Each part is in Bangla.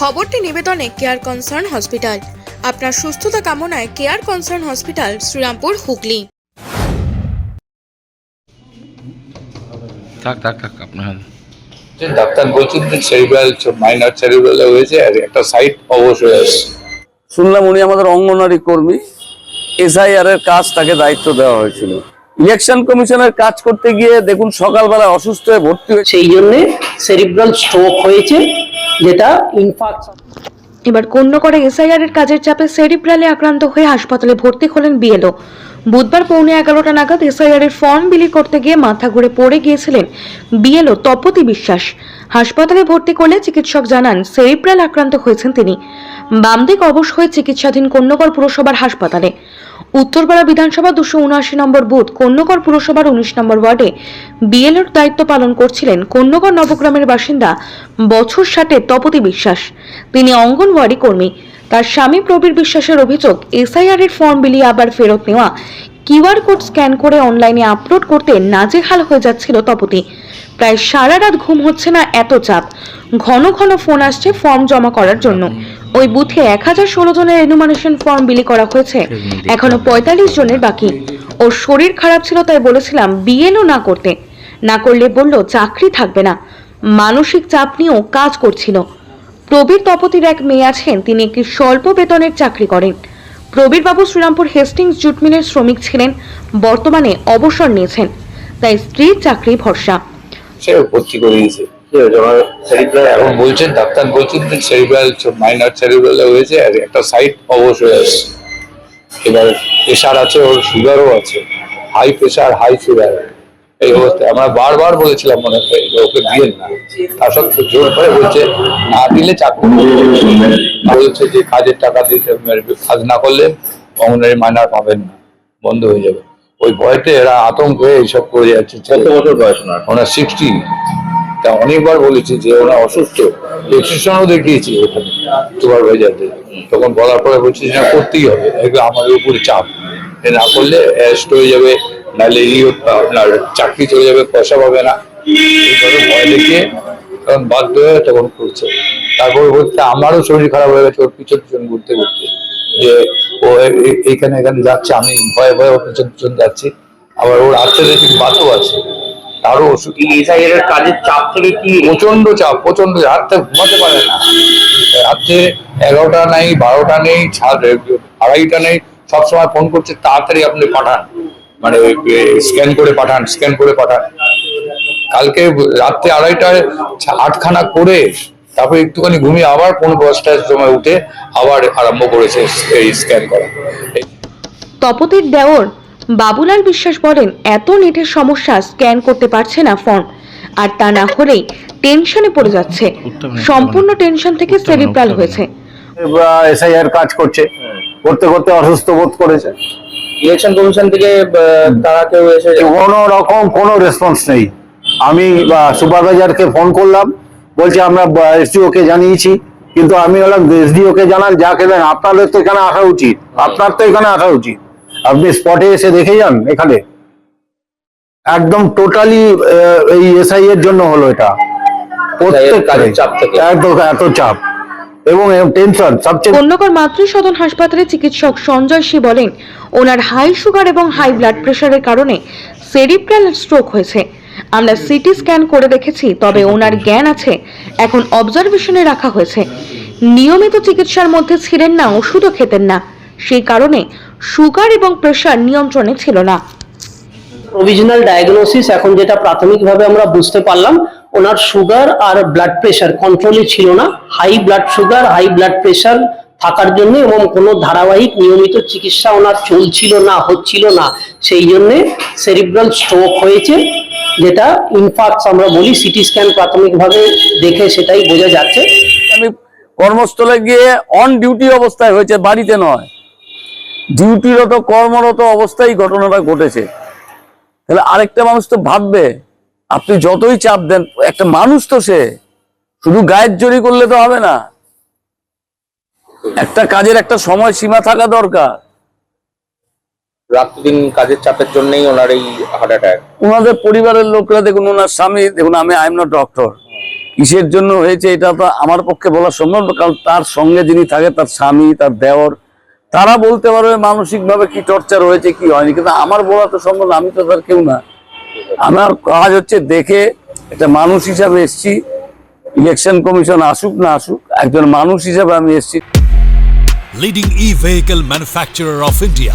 খবরটি নিবেদনে কেয়ার কনসার্ন হসপিটাল আপনার সুস্থতা কামনায় care concern hospital Serampore Hooghly. থাক থাক থাক আপনার যে ডাক্তার বলছেন যে সেরিব্রাল মাইনার সেরিব্রাল হয়েছে আর একটা সাইট অবশ হয়ে আসছে শুনলাম উনি আমাদের অঙ্গনারী কর্মী। এসআইআর এর কাজ তাকে দায়িত্ব দেওয়া হয়েছিল। ইলেকশন কমিশনের কাজ করতে গিয়ে দেখুন সকালবেলা অসুস্থ হয়ে ভর্তি হয়েছে। সেই জন্যে সেরিব্রাল স্ট্রোক হয়েছে। যেটা ইনফাক্ট এবার কন্যকরে এসআইআর এর কাজের চাপে সেরিব্রালে আক্রান্ত হয়ে হাসপাতালে ভর্তি হলেন বিএলও। বুধবার পৌনে এগারোটা নাগাদ এসআইআর এর ফর্ম বিলি করতে গিয়ে মাথা ঘুরে পড়ে গিয়েছিলেন বিএলও তপতি বিশ্বাস। হাসপাতালে ভর্তি করলে চিকিৎসক জানান সেরিব্রাল আক্রান্ত হয়েছেন তিনি। বামদিক অবশ হয়ে চিকিৎসাধীন কন্যকর পুরসভার হাসপাতালে। উত্তরপাড়া বিধানসভা দুশো উনআশি নম্বর বুথ কন্যকর পুরসভার উনিশ নম্বর ওয়ার্ডে বিএলওর দায়িত্ব পালন করছিলেন কন্যকর নবগ্রামের বাসিন্দা বছর ষাটের তপতি বিশ্বাস। তিনি অঙ্গনওয়াড়ি কর্মী। তার স্বামী প্রবীর বিশ্বাসের অভিযোগ এসআইআর এর ফর্ম বিলিয়ে আবার ফেরত নেওয়া। কিউআর কোড স্ক্যান করে অনলাইনে আপলোড করতে নাজেহাল হয়ে যাচ্ছিল তপতি। প্রায় সারা রাত ঘুম হচ্ছে না এত চাপ। ঘন ঘন ফোন আসছে ফর্ম জমা করার জন্য। ওই বুথে এক হাজার ষোলো জনের এনুমানেশন ফর্ম বিলি করা হয়েছে। এখনও পঁয়তাল্লিশ জনের বাকি। ওর শরীর খারাপ ছিল তাই বলেছিলাম বিএনও না করতে। না করলে বলল, চাকরি থাকবে না। মানসিক চাপ নিয়েও কাজ করছিল। প্রবীর তপতির এক মেয়ে আছেন, তিনি একটি স্বল্প বেতনের চাকরি করেন। প্রবীর বাবু শ্রীরামপুর হেস্টিংস জুট মিলের শ্রমিক ছিলেন, বর্তমানে অবসর নিয়েছেন। তাই স্ত্রীর চাকরি ভরসা। সে ভর্তি করে দিয়েছে। ডাক্তার বলছেন মাইনার হয়েছে আর একটা অবশ হয়ে এবার প্রেশার আছে, ওর আছে। হাই প্রেশার হাই এই অবস্থায় আমরা বারবার বলেছিলাম মনে হয় ওকে দিয়েন না। তার সত্ত্বেও জোর করে বলছে, না দিলে চাকরি বলছে যে, কাজের টাকা দিতে কাজ না করলে মাইনার পাবেন না। বন্ধ হয়ে যাবে। ওই ভয়তে এরা আতঙ্ক হয়ে এইসব করে যাচ্ছে। কত বছর বয়স ওনার? সিক্সটি তা অনেকবার বলেছি যে ওরা অসুস্থ। প্রেসক্রিপশনও দেখিয়েছি ওখানে সুপারভাইজারদের তখন বলার পরে বলছি যে না করতেই হবে। এগুলো আমাদের উপরে চাপ। এ না করলে অ্যারেস্ট হয়ে যাবে নাহলে ই আপনার চাকরি চলে যাবে পয়সা পাবে না। এইভাবে ভয় দেখিয়ে তখন বাধ্য হয়ে তখন করছে। তারপরে বলতে আমারও শরীর খারাপ হয়ে গেছে ওর পিছন পিছন ঘুরতে ঘুরতে। যে ও এ- এ- এইখানে এখানে যাচ্ছে আমি ভয়ে ভয়ে ওর পিছন পিছন যাচ্ছি। আবার ওর আর্থেলেটিক বাতও আছে। তারও ওষুধ এর কাজের চাপ থেকে কি? প্রচণ্ড চাপ প্রচণ্ড রাত্রে ঘুমাতে পারে না। রাত্রে এগারোটা নেই বারোটা নেই আড়াইটা নেই। সবসময় ফোন করছে তাড়াতাড়ি আপনি পাঠান। মানে স্ক্যান করে পাঠান স্ক্যান করে পাঠান। কালকে রাত্রে আড়াইটায় আটখানা করে তারপরে একটুখানি ঘুমিয়ে আবার পনেরো দশটার সময় উঠে আবার আরম্ভ করেছে এই স্ক্যান করা। তপতির দেওর বাবুলাল বিশ্বাস বলেন এত নেটের সমস্যা স্ক্যান করতে পারছে না ফর্ম আর তা না হলেই টেনশনে পড়ে যাচ্ছে। সম্পূর্ণ টেনশন থেকে সেরিব্রাল হয়েছে। এসআইআর কাজ করছে। করতে করতে অসুস্থ বোধ করেছে। ইলেকশন কমিশন থেকে তারা কেউ এসে কোনো রকম কোনো রেসপন্স নেই। আমি সুপারভাইজারকে ফোন করলাম। বলছে আমরা এসডিও কে জানিয়েছি কিন্তু আমি বললাম এসডিও কে জানান যা কেবেন আপনাদের তো এখানে আসা উচিত আপনার তো এখানে আসা উচিত। আপনি স্পটে এসে দেখে যান এখানে। একদম টোটালি এই এসআই এর জন্য হলো এটা। চাপ থেকে। একদম এত চাপ। এবং টেনশন সবচেয়ে কন্যকর মাতৃ সদন হাসপাতালে চিকিৎসক সঞ্জয় সি বলেন ওনার হাই সুগার এবং হাই ব্লাড প্রেশারের কারণে সেরিব্রাল স্ট্রোক হয়েছে। আমরা সিটি স্ক্যান করে দেখেছি, তবে ওনার জ্ঞান আছে। এখন অবজারভেশনে রাখা হয়েছে। নিয়মিত চিকিৎসার মধ্যে ছিলেন না, ওষুধও খেতেন না। সেই কারণে সুগার এবং প্রেশার নিয়ন্ত্রণে ছিল না। প্রভিশনাল ডায়াগনোসিস এখন যেটা প্রাথমিকভাবে আমরা বুঝতে পারলাম, ওনার সুগার আর ব্লাড প্রেশার কন্ট্রোলে ছিল না। High blood sugar high blood pressure থাকার জন্য এবং কোনো ধারাবাহিক নিয়মিত চিকিৎসা ওনার চলছিল না, হচ্ছিল না। সেই জন্যে সেরিব্রাল স্ট্রোক হয়েছে। যেটা ইনফাক্ট আমরা বলি সিটি স্ক্যান প্রাথমিকভাবে দেখে সেটাই বোঝা যাচ্ছে। আমি কর্মস্থলে গিয়ে অন ডিউটি অবস্থায় হয়েছে, বাড়িতে নয়। ডিউটিরত কর্মরত অবস্থায় ঘটনাটা ঘটেছে। তাহলে আরেকটা মানুষ তো ভাববে, আপনি যতই চাপ দেন, একটা মানুষ তো সে, শুধু গায়ের জড়ি করলে তো হবে না। একটা কাজের একটা সময় সীমা থাকা দরকার। রাতদিন কাজের চাপের জন্যই ওনার এই হার্ট অ্যাটাক ওনাদের পরিবারের লোকরা দেখুন ওনার স্বামী দেখুন আমি আই এম নট ডক্টর কিসের জন্য হয়েছে এটা তো আমার পক্ষে বলা সম্ভব কারণ তার সঙ্গে যিনি থাকে তার স্বামী তার দেওর তারা বলতে পারবে মানসিক ভাবে কি টর্চার হয়েছে কি হয়নি কিন্তু আমার বলা তো সম্ভব আমি তো তার কেউ না। আমার কাজ হচ্ছে দেখে একটা মানুষ হিসাবে এসছি ইলেকশন কমিশন আসুক না আসুক একজন মানুষ হিসাবে আমি এসছি। Leading e-vehicle manufacturer of India,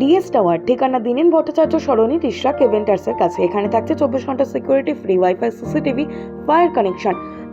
DS tower, ঠিকানা দিনেন ভট্টাচার্য সরণি তিসরা কেভেন্টার্সের কাছে। এখানে থাকছে চব্বিশ ঘণ্টা security free wifi CCTV fire connection